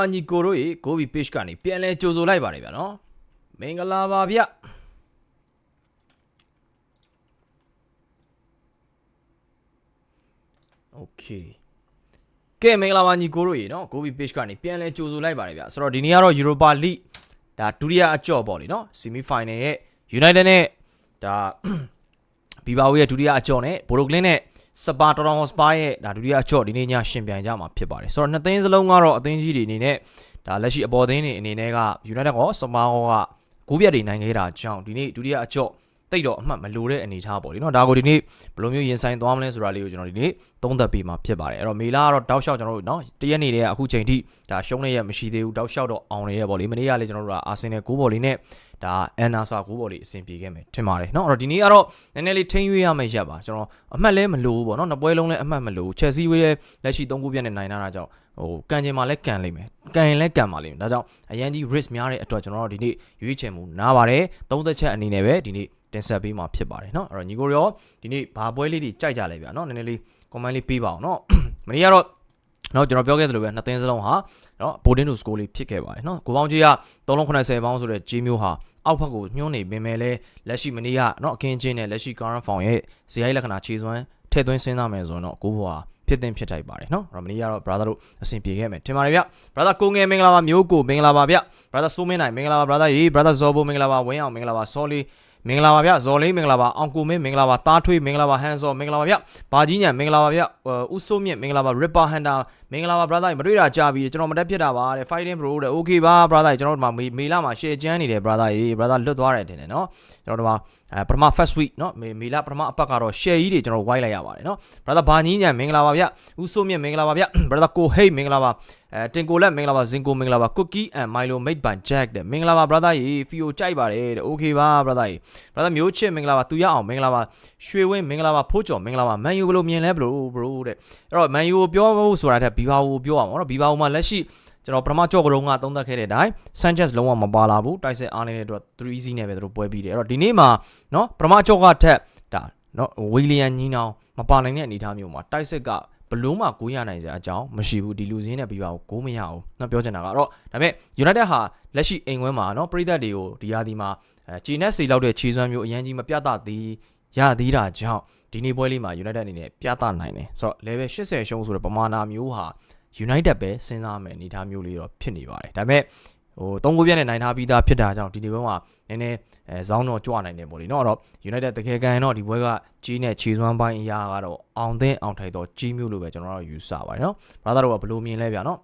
အညီကိုတို့ရေကိုဘီ page ကနေပြန်လဲကြိုဆိုလိုက်ပါတယ်ဗျာနော်မင်္ဂလာပါဗျโอเคကဲမင်္ဂလာပါညီကိုတို့ရေနော်ကိုဘီ page ကနေပြန်လဲကြိုဆိုလိုက်ပါတယ်ဗျာဆိုတော့ဒီနေ့ကတော့ Europa League ဒါဒုတိယအကြော့ပေါ့လေနော် semi final ရဲ့ United နဲ့ဒါ ဘီဘာဝရဲ့ဒုတိယအကြော့နဲ့ဘိုလိုကလင်းနဲ့ စပါတော်တော်စပါရဲ့ဒါဒုတိယအကြော့ဒီနေ့ညရှင်ပြိုင်ကြမှာဖြစ်ပါတယ်ဆိုတော့နှစ်သင်းစလုံးကတော့အသင်းကြီးတွေအနေနဲ့ဒါလက်ရှိအပေါ်သင်းတွေအနေနဲ့က United ကစပါကောကဂိုးပြတ်တွေနိုင်ခဲ့တာကြောင့်ဒီနေ့ဒုတိယအကြော့တိတ်တော့အမှတ်မလိုတဲ့အနေအထားပေါ့လေနော်ဒါကိုဒီနေ့ဘယ်လိုမျိုးရင်ဆိုင်သွားမလဲဆိုတာလေးကိုကျွန်တော်ဒီနေ့သုံးသပ်ပေးမှာဖြစ်ပါတယ်အဲ့တော့မေလာကတော့တောက်လျှောက်ကျွန်တော်တို့နော်တရက်နေတည်းကအခုချိန်ထိဒါရှုံးနေရမရှိသေးဘူးတောက်လျှောက်တော့အောင်နေရပေါ့လေမနေ့ကလည်းကျွန်တော်တို့ကအာဆင်နယ်ဂိုးဘော်လေးနဲ့ ဒါအန်နာဆာဂိုးဘော်လေးအဆင်ပြေခဲ့မယ်ထင်ပါတယ်နော်အဲ့တော့ဒီနေ့ကတော့နည်းနည်းလေးထိန်းရွေးရမယ့်ရက်ပါကျွန်တော်အမှတ်လဲမလိုဘူးပေါ့နော်နှစ်ပွဲလုံးလဲအမှတ်မလိုဘူးချက်စီဝေးရဲ့လက်ရှိ၃ခုပြည့်နဲ့နိုင်လာတာကြောင့်ဟိုကန်ချင်မှာလဲကန်လိမ့်မယ်ကန်ရင်လဲကန်ပါလိမ့်မယ်ဒါကြောင့်အရန်ကြီး risk များတဲ့အတွက်ကျွန်တော်တို့ဒီနေ့ရွေးချယ်မှုနားပါတယ်သုံးသက်ချက်အနေနဲ့ပဲဒီနေ့တင်ဆက်ပေးမှာဖြစ်ပါတယ်เนาะအဲ့တော့ညီကိုရောဒီနေ့ဘာပွဲလေးတွေကြိုက်ကြလဲဗျာเนาะနည်းနည်းလေး comment လေးပေးပါအောင်เนาะ မနေ့ကတော့เนาะကျွန်တော်ပြောခဲ့သလိုပဲနှစ်သင်းစလုံးဟာ နော်ဘိုဒင်းတို့စကိုးလေးဖြစ်ခဲ့ပါတယ်နော်ကိုပေါင်းကြီးက380ပေါင်းဆိုတဲ့ကြီးမျိုးဟာအောက်ဘက်ကိုညှိုးနေပင်မဲ့လဲလက်ရှိမနေ့ကနော်အခင်းချင်းနဲ့လက်ရှိ current form ရဲ့ဇယိုက်လက္ခဏာခြေစွမ်းထည့်သွင်းစဉ်းစားမယ်ဆိုရင်တော့ကိုဘွားဖြစ်တင်ဖြစ်ထိုက်ပါတယ်နော်အဲ့တော့မနေ့ကတော့ brother တို့အဆင်ပြေခဲ့မယ်ထင်ပါတယ်ဗျ brother ကိုငယ်မင်္ဂလာပါမျိုးကိုမင်္ဂလာပါဗျ brother စိုးမင်းနိုင်မင်္ဂလာပါ brother ရေး brother ဇော်ဘိုမင်္ဂလာပါဝင်းအောင်မင်္ဂလာပါစော်လီမင်္ဂလာပါဗျဇော်လေးမင်္ဂလာပါအောင်ကိုမင်းမင်္ဂလာပါတားထွေးမင်္ဂလာပါဟန်ဆော်မင်္ဂလာပါဗျဘာကြီးညာမင်္ဂလာပါဗျဥဆိုးမြင့်မင်္ဂလာပါ ripper hunter မင်္ဂလာပါ brother မတွေ့တာကြာပြီကျွန်တော်မတက်ဖြစ်တာပါတဲ့ fighting bro တဲ့ okay ပါ brother ကျွန်တော်တို့မှာမေလာမှာ share ချမ်းနေတယ် brother ရေ brother လွတ်သွားတယ်ထင်တယ်နော်ကျွန်တော်တို့မှာအဲပထမ first week เนาะမေမေလာပထမအပတ်ကတော့ share ကြီးတွေကျွန်တော်ဝိုင်းလိုက်ရပါတယ်เนาะ brother ဘာကြီးညံမင်္ဂလာပါဗျဦးစိုးမြင့်မင်္ဂလာပါဗျ brother ကိုဟိတ်မင်္ဂလာပါအဲတင်ကိုလက်မင်္ဂလာပါဇင်ကိုမင်္ဂလာပါ cookie and milo made by jack တဲ့မင်္ဂလာပါ brother ရေ fio ကြိုက်ပါတယ်တဲ့ okay ပါ brother ရေ brother မျိုးချစ်မင်္ဂလာပါသူရအောင်မင်္ဂလာပါရွှေဝင်းမင်္ဂလာပါဖိုးကျော်မင်္ဂလာပါမန်ယူဘယ်လိုမြင်လဲ bro bro တဲ့အဲ့တော့မန်ယူကိုပြောဖို့ဆိုတာတဲ့ ဘီဘာကိုပြောအောင်เนาะဘီဘာကိုမှလက်ရှိကျွန်တော်ပထမကြော့ကလုံးကသုံးသပ်ခဲ့တဲ့အတိုင်း Sanchez လုံးဝမပါလာဘူးတိုက်စစ်အားနေတဲ့အတွက်3 easy နဲ့ပဲသူတို့ပွဲပြီးတယ်အဲ့တော့ဒီနေ့မှာเนาะပထမကြော့ကထက်ဒါเนาะဝီလီယန်ညီနောင်မပါနိုင်တဲ့အနေအထားမျိုးမှာတိုက်စစ်ကဘလုံးမှကိုးရနိုင်စရာအကြောင်းမရှိဘူးဒီလူစင်းနဲ့ပြီးပါကိုကိုးမရဘူးเนาะပြောချင်တာကတော့ဒါပေမဲ့ United ဟာလက်ရှိအိမ်ဝင်းမှာเนาะပရိသတ်တွေကိုဒီရာသီမှာအဲဂျီနက်စီလောက်တဲ့ခြေစွမ်းမျိုးအရင်ကြီးမပြတ်တသေးရသေးတာကြောင့် ဒီနေ့ပွဲလေးမှာ United အနေနဲ့ပြသနိုင်တယ်ဆိုတော့ level 80ရှုံးဆိုတဲ့ပမာဏမျိုးဟာ United ပဲစဉ်းစားမယ်အနေအထားမျိုးလေးတော့ဖြစ်နေပါတယ်ဒါပေမဲ့ဟိုသုံးခုပြည့်နဲ့နိုင်ထားပြီးသားဖြစ်တာကြောင့်ဒီနေ့ဘက်မှာနည်းနည်းအဲဇောင်းတော့ကြွနိုင်တယ်ပေါ့လေနော်အဲ့တော့ United တကယ်ကန်တော့ဒီဘွဲကကြီးနဲ့ခြေစွမ်းပိုင်းအရာကတော့အောင်သင်းအောင်ထိုက်တော့ကြီးမျိုးလို့ပဲကျွန်တော်တို့ယူဆပါတယ်နော် brother တို့ကဘယ်လိုမြင်လဲဗျာနော်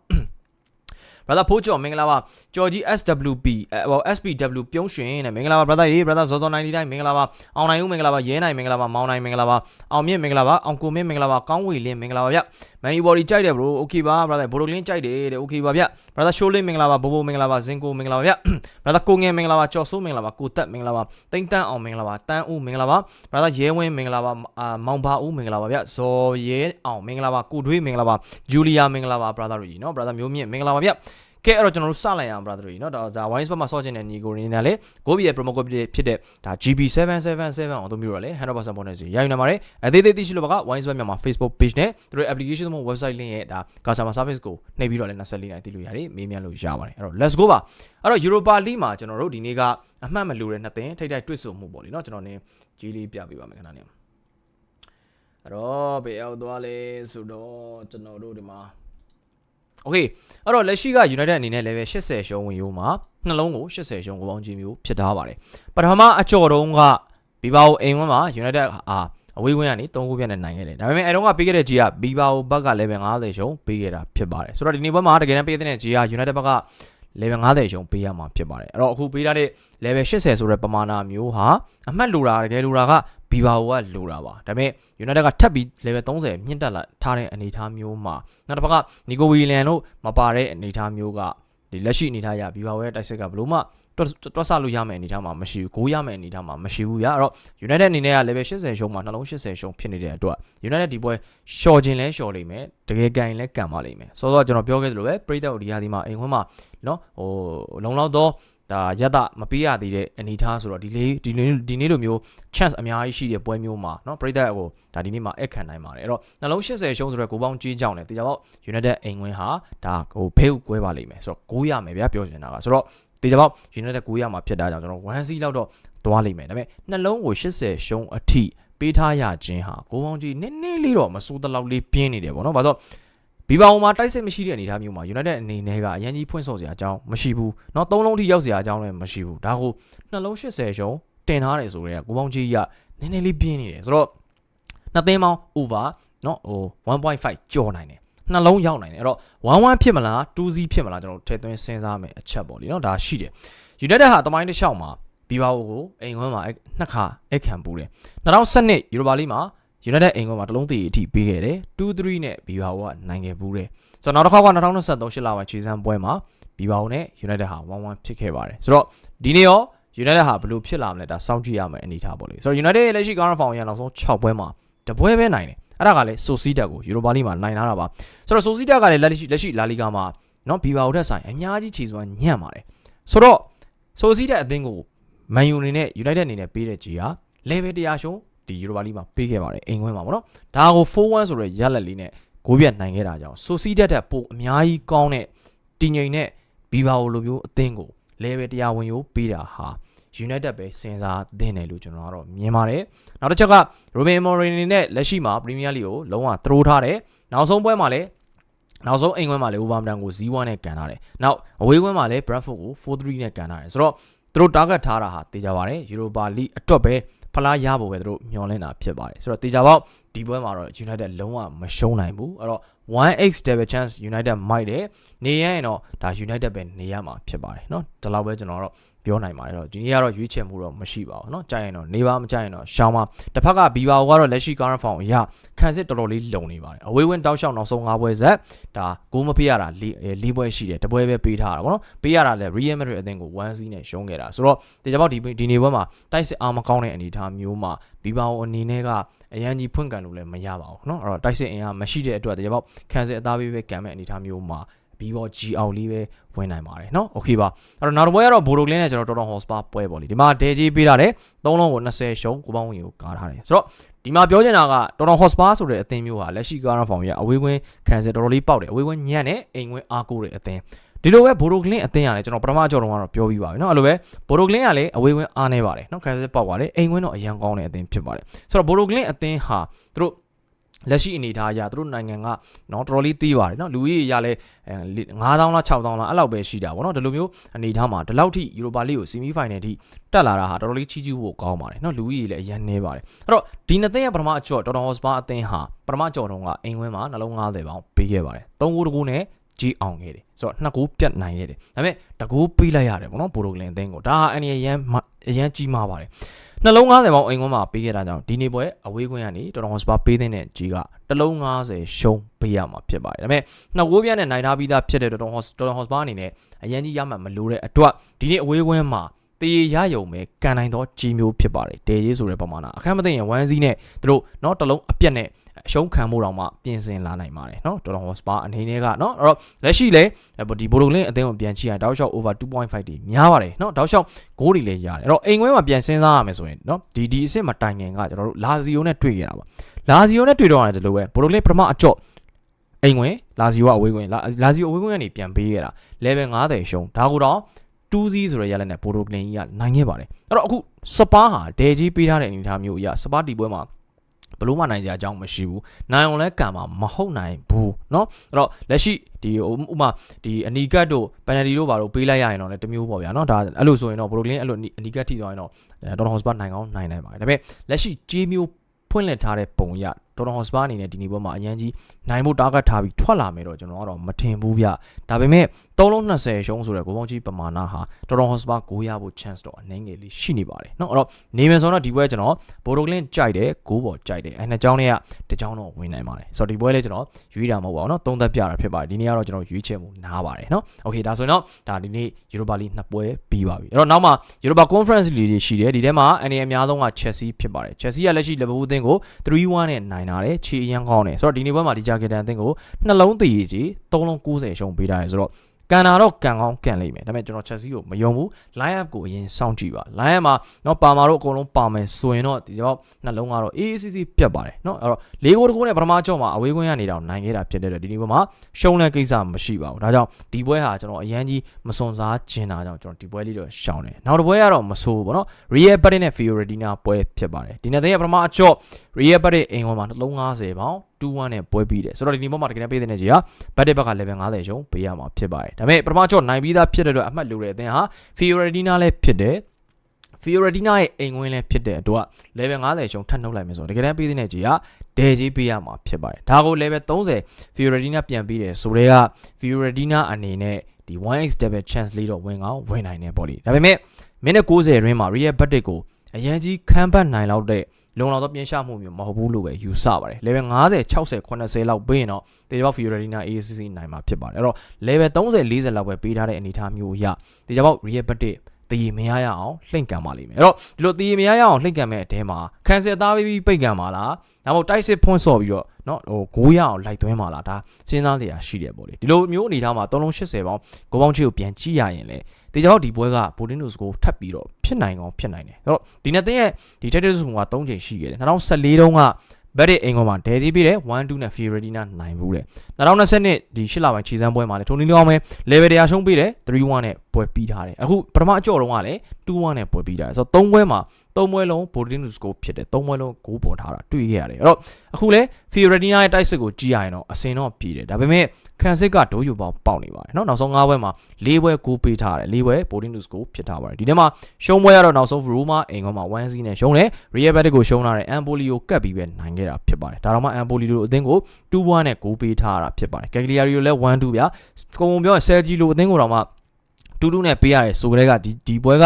brother ဖိုးကျော်မင်္ဂလာပါကျော်ကြီး SWP အဲဟို SPW ပြုံးရွှင်နဲ့မင်္ဂလာပါ brother ရေ brother ဇော်ဇော်90တိုင်းမင်္ဂလာပါအောင်နိုင်ဦးမင်္ဂလာပါရဲနိုင်မင်္ဂလာပါမောင်နိုင်မင်္ဂလာပါအောင်မြင့်မင်္ဂလာပါအောင်ကိုမင်းမင်္ဂလာပါကောင်းဝေလင်းမင်္ဂလာပါဗျမန်ယူဘော်ဒီကြိုက်တယ် bro okay ပါ brother ဘိုလိုလင်းကြိုက်တယ်တဲ့ okay ပါဗျ brother ရှိုးလေးမင်္ဂလာပါဘိုဘိုမင်္ဂလာပါဇင်ကိုမင်္ဂလာပါဗျ brother ကိုငယ်မင်္ဂလာပါကျော်စိုးမင်္ဂလာပါကိုတက်မင်္ဂလာပါတိန်တန်းအောင်မင်္ဂလာပါတန်းဦးမင်္ဂလာပါ brother ရဲဝင်းမင်္ဂလာပါအာမောင်ဘာဦးမင်္ဂလာပါဗျဇော်ရဲအောင်မင်္ဂလာပါကိုတွေးမင်္ဂလာပါဂျူလီယာမင်္ဂလာပါ brother တို့ကြီးနော် brother မျိုးမြင့်မင်္ဂလာပါဗျ ကဲအဲ့တော့ကျွန်တော်တို့စလိုက်အောင် brother တွေနော်ဒါဒါ wine spot မှာဆော့ချင်တဲ့ညီကိုရင်းနေတာလေ Gobi ရဲ့ promo code ဖြစ်တဲ့ဒါ GB777 အောင်သုံးပြီးတော့လေ100% bonus ရယူနိုင်ပါတယ်အသေးသေးသိရှိလို့ပါက wine spot မြန်မာ Facebook page နဲ့သူတို့ application သမုတ် website link ရဲ့ဒါ customer service ကိုနှိပ်ပြီးတော့လေ24နိုင်သိလို့ရတယ်မေးမြန်းလို့ရပါတယ်အဲ့တော့ let's go ပါအဲ့တော့ Europa League မှာကျွန်တော်တို့ဒီနေ့ကအမှတ်မလိုတဲ့နှစ်သင်းထိတိုက်တွေ့ဆုံမှုပေါ့လေနော်ကျွန်တော်နင်းကြီးလေးပြပေးပါမယ်ခဏနေအဲ့တော့ဘယ်ရောက်သွားလဲဆိုတော့ကျွန်တော်တို့ဒီမှာ โอเคအဲ့တော့လက်ရှိက United အနေနဲ့ level 80ရှုံးဝင်ရိုးမှာနှလုံးကို80ရှုံးကိုပေါင်းခြင်းမျိုးဖြစ်ထားပါတယ်ပထမအကြော်တုံးကဘီဘာကိုအိမ်ဝန်းမှာ United အာအဝေးဝန်းကနေ3ခုပြတ်နဲ့နိုင်ခဲ့တယ်ဒါပေမဲ့အဲတုန်းကပေးခဲ့တဲ့ G ကဘီဘာကိုဘက်က level 50ရှုံးပေးခဲ့တာဖြစ်ပါတယ်ဆိုတော့ဒီနေ့ဘက်မှာတကယ်တမ်းပေးတဲ့ G က United ဘက်က level 50ရှုံးပေးရမှာဖြစ်ပါတယ်အဲ့တော့အခုပေးထားတဲ့ level 80ဆိုတဲ့ပမာဏမျိုးဟာအမှတ်လိုတာတကယ်လိုတာက ဘီဘာကိုကလိုတာပါဒါပေမဲ့ United ကထပ်ပြီး level 30မြင့်တက်လာထားတဲ့အနေအထားမျိုးမှာနောက်တစ်ပတ်ကနီကိုဝီလန်တို့မပါတဲ့အနေအထားမျိုးကဒီလက်ရှိအနေအထားရဘီဘာဝဲတိုက်ဆက်ကဘလို့မှတွတ်တွတ်ဆလို့ရမယ်အနေအထားမှာမရှိဘူးကိုးရမယ်အနေအထားမှာမရှိဘူးရအဲ့တော့ United အနေနဲ့က level 80ရှုံးမှာနှလုံး80ရှုံးဖြစ်နေတဲ့အတွက် United ဒီပွဲရှော့ခြင်းလဲရှော့လိမ့်မယ်တကယ်ကန်လဲကန်ပါလိမ့်မယ်ဆိုတော့ကျွန်တော်ပြောခဲ့သလိုပဲပရိသတ်တို့ဒီဟာဒီမှာအိမ်ခွန်းမှာနော်ဟိုလုံလောက်တော့ ဒါရက်တာမပေးရသေးတဲ့အနေအထားဆိုတော့ဒီလေးဒီနေ့ဒီနေ့လိုမျိုး chance အများကြီးရှိတဲ့ပွဲမျိုးမှာเนาะပြိသက်ကိုဒါဒီနေ့မှာအခန့်နိုင်ပါတယ်အဲ့တော့နှလုံး80ရှုံးဆိုတော့ကိုပေါင်းကြီးကြောင်းတယ်တေချာပေါက် United အိမ်ဝင်ဟာဒါဟိုဖဲကိုကွဲပါလိမ့်မယ်ဆိုတော့9ရမယ်ဗျာပြောချင်တာကဆိုတော့တေချာပေါက် United 9ရမှာဖြစ်တာကြောင့်ကျွန်တော်1 C လောက်တော့သွားလိမ့်မယ်ဒါပေမဲ့နှလုံးကို80ရှုံးအထိပေးထားရခြင်းဟာကိုပေါင်းကြီးနည်းနည်းလေးတော့မစိုးတလောက်လေးပြင်းနေတယ်ပေါ့နော်ဘာလို့ ဘီဘာဝမှာတိုက်စစ်မရှိတဲ့အနေအထားမျိုးမှာ United အနေနဲ့ကအရန်ကြီးဖွင့်ဆော့စရာအကြောင်းမရှိဘူးเนาะသုံးလုံးထိရောက်စရာအကြောင်းလည်းမရှိဘူးဒါကိုနှလုံး80ရှုံးတင်ထားတယ်ဆိုတော့ကိုပေါင်းကြီးကနည်းနည်းလေးပြင်းနေတယ်ဆိုတော့နှစ်သင်းပေါင်း over เนาะဟို1.5ကျော်နိုင်တယ်နှလုံးရောက်နိုင်တယ်အဲ့တော့1-1ဖြစ်မလား2-0ဖြစ်မလားကျွန်တော်ထည့်သွင်းစဉ်းစားမယ်အချက်ပေါ့လीเนาะဒါရှိတယ် United ဟာတမိုင်းတစ်လျှောက်မှာဘီဘာအိုကိုအိမ်ဝန်းမှာနှစ်ခါအခခံပူတယ်2012ယူရိုပါလိမှာ United အိမ်ဝန်းမှာတလုံးတည်အထိပေးခဲ့တယ်2-3နဲ့ဘီဘာအိုကနိုင်ခဲ့ပူတယ်ဆိုတော့နောက်တစ်ခါက2023ရှစ်လပိုင်းခြေစမ်းပွဲမှာဘီဘာအိုနဲ့ United ဟာ1-1ဖြစ်ခဲ့ပါတယ်ဆိုတော့ဒီနေ့ရော United ဟာဘယ်လိုဖြစ်လာမလဲဒါစောင့်ကြည့်ရမယ်အနေထားပေါ့လေဆိုတော့ United ရဲ့လက်ရှိ current form ရနောက်ဆုံး6ပွဲမှာတပွဲပဲနိုင်တယ်အဲ့ဒါကလည်း Sociedad ကို Europa League မှာနိုင်လာတာပါဆိုတော့ Sociedad ကလည်းလက်ရှိလက်ရှိ La Liga မှာနော်ဘီဘာအိုထက်ဆိုင်အများကြီးခြေစွမ်းညံ့ပါတယ်ဆိုတော့ Sociedad အသင်းကို Man U အနေနဲ့ United အနေနဲ့ပေးတဲ့ကြီးဟာ level 100ရှုံး ဒီ Europa League မှာပေးခဲ့ပါတယ်အိမ်ခွင်းမှာပေါ့နော်ဒါကို4-1ဆိုတဲ့ရလက်လေးနဲ့ဂိုးပြတ်နိုင်ခဲ့တာကြောင့် Sociedad တက်ပိုအများကြီးကောင်းတဲ့တည်ငြိမ်တဲ့ဘီဘာအိုလိုမျိုးအသင်းကို level 100ဝင်ရိုးပေးတာဟာ United ပဲစဉ်းစားသင့်တယ်လို့ကျွန်တော်ကတော့မြင်ပါတယ်နောက်တစ်ချက်က Ruben Amorim နဲ့လက်ရှိမှာ Premier League ကိုလုံးဝသရိုးထားတယ်နောက်ဆုံးပွဲမှာလည်းနောက်ဆုံးအိမ်ခွင်းမှာလည်း Wolverhampton ကို0-1နဲ့ကန်ထားတယ်နောက်အဝေးခွင်းမှာလည်း Brentford ကို4-3နဲ့ကန်ထားတယ်ဆိုတော့သူတို့ target ထားတာဟာတေချာပါတယ် Europa League အတွက်ပဲ ဖလားရဖို့ပဲသူတို့မျှော်လင့်တာဖြစ်ပါတယ်ဆိုတော့တေချာပေါက်ဒီပွဲမှာတော့ United လုံးဝမရှုံးနိုင်ဘူးအဲ့တော့ 1x double chance United မိုက်တယ်နေရရင်တော့ဒါ United ပဲနေရမှာဖြစ်ပါတယ်เนาะဒီလောက်ပဲကျွန်တော်တော့ ပြောနိုင်ပါတယ်တော့ဒီနေ့ကတော့ရွေးချယ်မှုတော့မရှိပါဘူးเนาะကြိုင်ရင်တော့နေပါမကြိုင်ရင်တော့ရှောင်းပါတစ်ဖက်ကဘီဘာကတော့လက်ရှိ current form အရခံစစ်တော်တော်လေးလုံနေပါတယ်အဝေးဝင်းတောက်လျှောက်နောက်ဆုံး၅ပွဲဆက်ဒါဂိုးမပေးရတာ၄ပွဲရှိတယ်တပွဲပဲပေးထားတာဗောနော်ပေးရတာလဲ Real Madrid အသင်းကို1-0နဲ့ရှုံးခဲ့တာဆိုတော့တေချာပေါက်ဒီဒီနေ့ပွဲမှာတိုက်စစ်အားမကောင်းတဲ့အနေအထားမျိုးမှာဘီဘာအနေနဲ့ကအရန်ကြီးဖွင့်ကန်လို့လည်းမရပါဘူးเนาะအဲ့တော့တိုက်စစ်အင်အားမရှိတဲ့အတွက်တေချာပေါက်ခံစစ်အသားပေးပဲကန်မဲ့အနေအထားမျိုးမှာ ဘီဘော G အောင်လေးပဲဝင်နိုင်ပါတယ်เนาะโอเคပါအဲ့တော့နောက်တစ်ပွဲကတော့ဘိုဒိုကလင်းနဲ့ကျွန်တော်တော်တော်ဟော့စပါပွဲပေါ့လေဒီမှာဒဲကြီးပေးတာလေ၃လုံးကို20ရှုံးကိုပေါင်းဝင်ကိုကားထားတယ်ဆိုတော့ဒီမှာပြောချင်တာကတော်တော်ဟော့စပါဆိုတဲ့အသင်းမျိုးဟာလက်ရှိကားရဖောင်ရအဝေးကွင်းခံစစ်တော်တော်လေးပေါက်တယ်အဝေးကွင်းညံ့နဲ့အိမ်ကွင်းအားကိုးတဲ့အသင်းဒီလိုပဲဘိုဒိုကလင်းအသင်းရတယ်ကျွန်တော်ပထမအကြောတော့ကတော့ပြောပြီးပါပြီเนาะအဲ့လိုပဲဘိုဒိုကလင်းကလည်းအဝေးကွင်းအားနေပါတယ်เนาะခံစစ်ပေါက်ပါတယ်အိမ်ကွင်းတော့အရန်ကောင်းတဲ့အသင်းဖြစ်ပါတယ်ဆိုတော့ဘိုဒိုကလင်းအသင်းဟာသူတို့ လက်ရှိအနေအထားအရသူတို့နိုင်ငံကနော်တော်တော်လေးသေးပါတယ်နော်လူကြီးရလဲ9000လား6000လားအဲ့လောက်ပဲရှိတာဗောနော်ဒီလိုမျိုးအနေအထားမှာဒီလောက်ထိယူရိုပါလိကိုဆီမီဖိုင်နယ်ထိတက်လာတာဟာတော်တော်လေးချီးကျူးဖို့ကောင်းပါတယ်နော်လူကြီးလည်းအရင်နေပါတယ်အဲ့တော့ဒီနှစ်သိန်းရဲ့ပထမအကျော်တော်တော်ဟော့စပါအသင်းဟာပထမကျော်တုန်းကအိမ်ဝင်းမှာနှလုံး90ပေါင်ပေးခဲ့ပါတယ်3ဂိုးတကူနဲ့ကြီးအောင်ခဲ့တယ်ဆိုတော့နှစ်ကိုပြတ်နိုင်ခဲ့တယ်ဒါပေမဲ့တကူပေးလိုက်ရတယ်ဗောနော်ဘိုလိုကလင်အသင်းကိုဒါဟာအန်ရရန်အရန်ကြီးမားပါတယ် နှလုံး90ပေါင်အိမ်ကွန်းမှာပေးခဲ့တာကြောင့်ဒီနေ့ပွဲအဝေးကွင်းကနေတော်တော်စပါပေးတဲ့ကြီးကတစ်လုံး90ရှုံးပေးရမှာဖြစ်ပါတယ်ဒါပေမဲ့နှစ်ကိုးပြတ်နဲ့နိုင်ထားပြီးသားဖြစ်တဲ့တော်တော်တော်တော်စပါအနေနဲ့အရန်ကြီးရမှမလို့တဲ့အတွက်ဒီနေ့အဝေးကွင်းမှာတေးရယုံပဲကန်နိုင်တော့ကြီးမျိုးဖြစ်ပါတယ်တေးရေးဆိုတဲ့ပမာဏအခက်မသိရင်1စီးနဲ့သူတို့เนาะတစ်လုံးအပြက်နဲ့ အရှုံးခံမှုတော့မှပြင်ဆင်လာနိုင်ပါတယ်เนาะတော်တော်ဟော့စပါအနေနဲ့ကเนาะအဲ့တော့လက်ရှိလဲဒီဘိုလိုလင်းအသင်းကိုပြန်ချိရတောက်လျှောက် over 2.5တွေများပါတယ်เนาะတောက်လျှောက်ဂိုးတွေလည်းရတယ်အဲ့တော့အိမ်ခွဲမှာပြန်စဉ်းစားရမယ်ဆိုရင်เนาะဒီဒီအစ်စ်မှာတိုင်ငင်ကကျွန်တော်တို့လာဇီယိုနဲ့တွေ့ရတာပါလာဇီယိုနဲ့တွေ့တော့ရတယ်လို့ပဲဘိုလိုလင်းပထမအကြော့အိမ်ဝင်လာဇီယိုကအဝေးဝင်လာဇီယိုအဝေးဝင်ကနေပြန်ပေးရတာ level 90ရှုံးဒါကိုတော့2စီးဆိုတဲ့ရလက်နဲ့ဘိုလိုကလင်ကြီးကနိုင်ခဲ့ပါတယ်အဲ့တော့အခုစပါးဟာဒဲကြီးပေးထားတဲ့အနေအထားမျိုးအရာစပါးဒီပွဲမှာ ဘလို့မှနိုင်ကြအကြောင်းမရှိဘူးနိုင်အောင်လဲကံမှာမဟုတ်နိုင်ဘူးเนาะအဲ့တော့လက်ရှိဒီဥမာဒီအနီကတ်တို့ပန်နယ်တီတို့ဘာလို့ပေးလိုက်ရရင်တော့လည်းတမျိုးပေါ့ဗျာเนาะဒါအဲ့လိုဆိုရင်တော့ဘရိုကလင်းအဲ့လိုအနီကတ်ထိသွားရင်တော့ဒေါ်လာဟော့စပါနိုင်ကောင်းနိုင်နိုင်ပါတယ်ဒါပေမဲ့လက်ရှိဂျေးမျိုးဖွင့်လှစ်ထားတဲ့ပုံရဒေါ်လာဟော့စပါအနေနဲ့ဒီနေ့ပွဲမှာအရန်ကြီးနိုင်ဖို့တာဂတ်ထားပြီးထွက်လာမယ်တော့ကျွန်တော်ကတော့မထင်ဘူးဗျဒါပေမဲ့ 3လုံး20ရှုံးဆိုတဲ့ကိုပေါင်းကြီးပမာဏဟာဒေါ်လာဟော့စပါ9ရဖို့ chance တော့အနည်းငယ်လေးရှိနေပါတယ်เนาะအဲ့တော့နေမယ်ဆိုတော့ဒီပွဲကျွန်တော်ဘိုဒိုကလင်းကြိုက်တယ်9ပေါ်ကြိုက်တယ်အဲနှစ်ကြောင်းတွေကတစ်ကြောင်းတော့ဝင်နိုင်ပါတယ်ဆိုတော့ဒီပွဲလေးကျွန်တော်ရွေးတာမဟုတ်ပါဘူးเนาะသုံးသက်ပြတာဖြစ်ပါတယ်ဒီနေ့ကတော့ကျွန်တော်ရွေးချယ်မှုနားပါတယ်เนาะโอเคဒါဆိုရင်တော့ဒါဒီနေ့ယူရိုပါလီနှစ်ပွဲပြီးပါပြီအဲ့တော့နောက်မှာယူရိုပါ conference league တွေရှိတယ်ဒီထဲမှာအနေအများဆုံးက Chelsea ဖြစ်ပါတယ် Chelsea ကလက်ရှိ Liverpool အသင်းကို3-1နဲ့နိုင်လာတယ်ခြေအရန်ကောင်းတယ်ဆိုတော့ဒီနေ့ပွဲမှာဒီဂျာကက်တန်အသင်းကိုနှလုံးသေးကြီး3လုံး90ရှုံးပေးထားတယ်ဆိုတော့ က ကန်တာတော့ကန်ကောင်းကန်လိမ့်မယ်ဒါပေမဲ့ကျွန်တော် Chelsea ကိုမယုံဘူး line up ကိုအရင်စောင့်ကြည့်ပါ line up မှာเนาะပါမာတို့အကုန်လုံးပါမယ်ဆိုရင်တော့ဒီတော့နှလုံးကတော့ AACC ပြတ်ပါတယ်เนาะအဲ့တော့လေးကိုတကူနဲ့ပထမကြော့မှာအဝေးကွင်းကနေတော့နိုင်ခဲ့တာဖြစ်တဲ့အတွက်ဒီနေ့ပွဲမှာရှုံးတဲ့ကိစ္စမရှိပါဘူးဒါကြောင့်ဒီပွဲဟာကျွန်တော်အရန်ကြီးမစွန်စားကျင်တာကြောင့်ကျွန်တော်ဒီပွဲလေးတော့ရှောင်းတယ်နောက်တစ်ပွဲကတော့မဆိုးဘူးပေါ့နော် Real Betis နဲ့ Fiorentina ပွဲဖြစ်ပါတယ်ဒီနေ့တဲ့ပထမအကြော့ Real Betis အိမ်ဝင်မှာနှလုံး90ပေါင် 2-1နဲ့ပွဲပြီးတယ်ဆိုတော့ဒီနေ့ပွဲမှာတကယ်ပေးတဲ့နေကြီးက Betis ဘက်က level 50ရှုံးပေးရမှာဖြစ်ပါတယ်ဒါပေမဲ့ပထမအကြော့နိုင်ပြီးသားဖြစ်တဲ့အတွက်အမှတ်လိုတဲ့အသင်းဟာ Fiorentina လည်းဖြစ်တယ် Fiorentina ရဲ့အိမ်ဝင်လည်းဖြစ်တဲ့အတွက် level 50ရှုံးထပ်နှုတ်လိုက်မယ်ဆိုတော့တကယ်တမ်းပေးတဲ့နေကြီးကဒဲကြီးပေးရမှာဖြစ်ပါတယ်ဒါကို level 30 Fiorentina ပြန်ပြီးတယ်ဆိုတော့က Fiorentina အနေနဲ့ဒီ 1x double chance လေးတော့ဝင်ကောင်းဝင်နိုင်တယ်ပေါ့လေဒါပေမဲ့မိနစ်90ရင်းမှာ Real Betis ကိုအရန်ကြီးခံပတ်နိုင်လောက်တဲ့ လုံလောက်သောပြင်ရှာမှုမျိုးမဟုတ်ဘူးလို့ပဲယူဆပါတယ် level 50 60 80လောက်ပေးရင်တော့တေချာပေါက် Fiorentina ACC နိုင်မှာဖြစ်ပါတယ်အဲ့တော့ level 30 40လောက်ပဲပေးထားတဲ့အနေအထားမျိုးအရတေချာပေါက် Real Betis တည်မရရအောင်လှိမ့်ကန်ပါလိမ့်မယ်အဲ့တော့ဒီလိုတည်မရရအောင်လှိမ့်ကန်မဲ့အတဲမှာကန်ဆယ်သားပြီးပိတ်ကန်ပါလားဒါမှမဟုတ်တိုက်စစ်ဖွင့်ဆော့ပြီးတော့เนาะဟိုဂိုးရအောင်လိုက်သွင်းပါလားဒါစဉ်းစားနေရရှိတယ်ပေါ့လေဒီလိုမျိုးအနေထားမှာ3လုံး80ပေါင်းဂိုးပေါင်းချီကိုပြန်ကြည့်ရရင်လေ တေချာပေါက်ဒီပွဲကဘိုဒင်းနိုစကိုထပ်ပြီးတော့ဖြစ်နိုင်ကောင်းဖြစ်နိုင်တယ်အဲ့တော့ဒီနေ့တင်းရဲ့ဒီ Titus က3ချိန်ရှိခဲ့တယ်2014တုန်းကဘက်ရစ်အင်္ဂွန်မှာဒဲကြီးပြီးတယ်1-2နဲ့ Fiorentina နိုင်ဘူးတဲ့2020နှစ်ဒီရှစ်လပိုင်းခြေစမ်းပွဲမှာလည်းထိုနီလောင်းပဲ level တရားရှုံးပြီးတယ်3-1နဲ့ပွဲပြီးထားတယ်အခုပထမအကြော့တုန်းကလည်း2-1နဲ့ပွဲပြီးထားတယ်ဆိုတော့3ပွဲမှာ 3ပွဲလုံး Bodin score ဖြစ်တယ်3ပွဲလုံးဂိုးပေါ်ထားတာတွေ့ခဲ့ရတယ်အဲ့တော့အခုလဲ Fiorentina ရဲ့တိုက်စစ်ကိုကြည့်ရရင်တော့အစင်တော့ပြည်တယ်ဒါပေမဲ့ခံစစ်ကဒိုးယူပေါင်းပေါက်နေပါတယ်เนาะနောက်ဆုံး5ပွဲမှာ4ပွဲဂိုးပေးထားတယ်4ပွဲ Bodin score ဖြစ်ထားပါတယ်ဒီထဲမှာရှုံးပွဲရတော့နောက်ဆုံး Roma အိမ်ကမှာ1-0နဲ့ရှုံးတယ် Real Betis ကိုရှုံးလာတဲ့ Empoli ကိုကတ်ပြီးပဲနိုင်ခဲ့တာဖြစ်ပါတယ်ဒါတော့မှ Empoli တို့အသင်းကို2-1နဲ့ဂိုးပေးထားတာဖြစ်ပါတယ် Cagliari ကိုလည်း1-2ဗျာကုံကုံပြောရင် Sergi လိုအသင်းကိုတော့မှတူးတူးနဲ့ပေးရတယ်ဆိုကြတဲ့ကဒီဒီပွဲက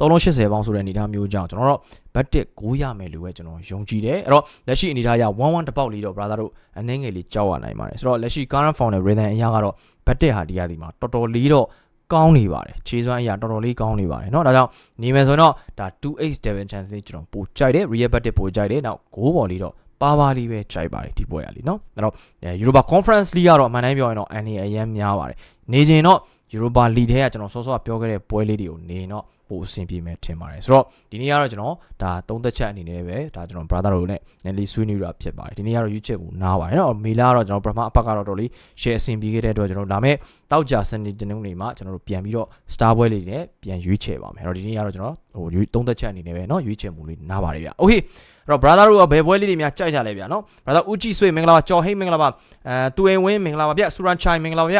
380ပေါင်းဆိုတဲ့အနေအထားမျိုးကြောင့်ကျွန်တော်တို့ဘတ်တစ်ကိုရမယ်လို့ပဲကျွန်တော်ယုံကြည်တယ်အဲ့တော့လက်ရှိအနေအထားအရ1-1တပေါက်လေးတော့ brother တို့အနှင်းငယ်လေးကြောက်ရနိုင်ပါတယ်ဆိုတော့လက်ရှိ current form နဲ့ rhythm အရာကတော့ဘတ်တစ်ဟာဒီရဒီမှာတော်တော်လေးတော့ကောင်းနေပါတယ်ခြေစွမ်းအရာတော်တော်လေးကောင်းနေပါတယ်เนาะဒါကြောင့်နေမယ်ဆိုတော့ဒါ 2x Devon chance လေးကျွန်တော်ပိုကြိုက်တယ် real bet ပိုကြိုက်တယ်နောက်ဂိုးဘော်လေးတော့ပါပါလေးပဲကြိုက်ပါတယ်ဒီပွဲရလေးเนาะအဲ့တော့ Europa Conference League ကတော့အမှန်တိုင်းပြောရင်တော့အန်အရန်များပါတယ်နေချိန်တော့ Europa League ထဲကကျွန်တော်စောစောကပြောခဲ့တဲ့ပွဲလေးတွေကိုနေတော့ ပိုအဆင်ပြေမယ်ထင်ပါတယ်ဆိုတော့ဒီနေ့ကတော့ကျွန်တော်ဒါသုံးသက်ချက်အနေနဲ့ပဲဒါကျွန်တော် brother တို့နဲ့နည်းလေးဆွေးနွေးတာဖြစ်ပါတယ်ဒီနေ့ကတော့ YouTube ကိုနားပါတယ်နော်မေလာကတော့ကျွန်တော်ပထမအပတ်ကတော့တော်လေး share အဆင်ပြေခဲ့တဲ့အတွက်ကျွန်တော်လာမယ့်တောက်ကြစနေတနင်္ဂနွေမှာကျွန်တော်တို့ပြန်ပြီးတော့ star ပွဲလေးနဲ့ပြန်ရွေးချယ်ပါမယ်အဲ့တော့ဒီနေ့ကတော့ကျွန်တော်ဟိုသုံးသက်ချက်အနေနဲ့ပဲနော်ရွေးချယ်မှုလေးနားပါတယ်ဗျ Okay အဲ့တော့ brother တို့ကဘယ်ပွဲလေးတွေများကြိုက်ကြလဲဗျာနော် brother ဦးကြည်ဆွေမင်္ဂလာပါကျော်ဟိတ်မင်္ဂလာပါအဲသူအိမ်ဝင်းမင်္ဂလာပါဗျဆူရန်ချိုင်မင်္ဂလာပါဗျ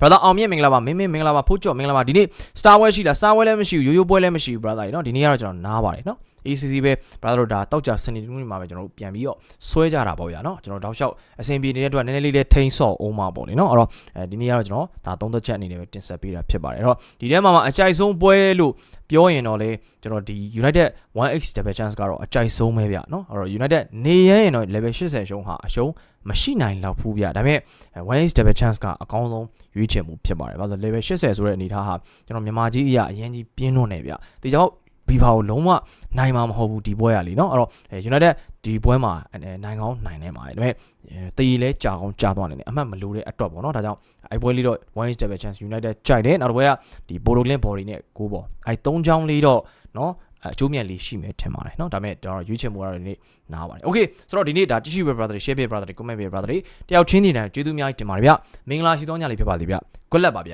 brother အောင်မြင့်မင်္ဂလာပါမင်းမင်းမင်္ဂလာပါဖိုးကျော်မင်္ဂလာပါဒီနေ့ star ပွဲရှိလား star ပွဲလည်းမရှိဘူးရိုးရိုးပွဲလည်းမရှိဘူး brother ရေနော်ဒီနေ့ကတော့ကျွန်တော်နားပါတယ်နော် ACC ပဲ brother တို့ဒါတောက်ကြစနေတူးနေမှာပဲကျွန်တော်တို့ပြန်ပြီးတော့ဆွဲကြတာပေါ့ဗျာเนาะကျွန်တော်တောက်လျှောက်အဆင်ပြေနေတဲ့အတွက်နည်းနည်းလေးလေးထိန်းဆော့အောင်မှာပေါ့လေเนาะအဲ့တော့အဲဒီနေ့ကတော့ကျွန်တော်ဒါသုံးသက်ချက်အနေနဲ့ပဲတင်ဆက်ပေးတာဖြစ်ပါတယ်အဲ့တော့ဒီထဲမှာမှအကြိုက်ဆုံးပွဲလို့ပြောရင်တော့လေကျွန်တော်ဒီ United 1x double chance ကတော့အကြိုက်ဆုံးပဲဗျเนาะအဲ့တော့ United နေရရင်တော့ level 80ရှုံးဟာအရှုံးမရှိနိုင်လောက်ဘူးဗျဒါပေမဲ့ 1x double chance ကအကောင်းဆုံးရွေးချယ်မှုဖြစ်ပါတယ်ဘာလို့ level 80ဆိုတဲ့အနေအထားဟာကျွန်တော်မြန်မာကြီးအရာအရင်ကြီးပြင်းလွန်းနေဗျဒီကြောင့် ဘီဖာကိုလုံးဝနိုင်မှာမဟုတ်ဘူးဒီပွဲရလीเนาะအဲ့တော့ United ဒီပွဲမှာနိုင်ကောင်းနိုင်နေပါတယ်ဒါပေမဲ့တည်လဲကြာကောင်းကြာသွားနေတယ်အမှတ်မလိုတဲ့အတွက်ပေါ့เนาะဒါကြောင့်အဲ့ပွဲလေးတော့ one is double chance United ကြိုက်တယ်နောက်တစ်ပွဲကဒီ Bordeaux Body နဲ့ကိုပေါ့အဲ့၃ချောင်းလေးတော့เนาะအကျိုးမြတ်လေးရှိမယ်ထင်ပါတယ်เนาะဒါပေမဲ့တော့ရွေးချယ်မှုကတော့ဒီနေ့နားပါတယ် okay ဆိုတော့ဒီနေ့ဒါတရှိပဲ brother share ပဲ brother comment ပဲ brother တယောက်ချင်းနေတိုင်းကျေးဇူးအများကြီးတင်ပါတယ်ဗျမင်္ဂလာရှိသောညလေးဖြစ်ပါစေဗျကွက်လက်ပါဗျ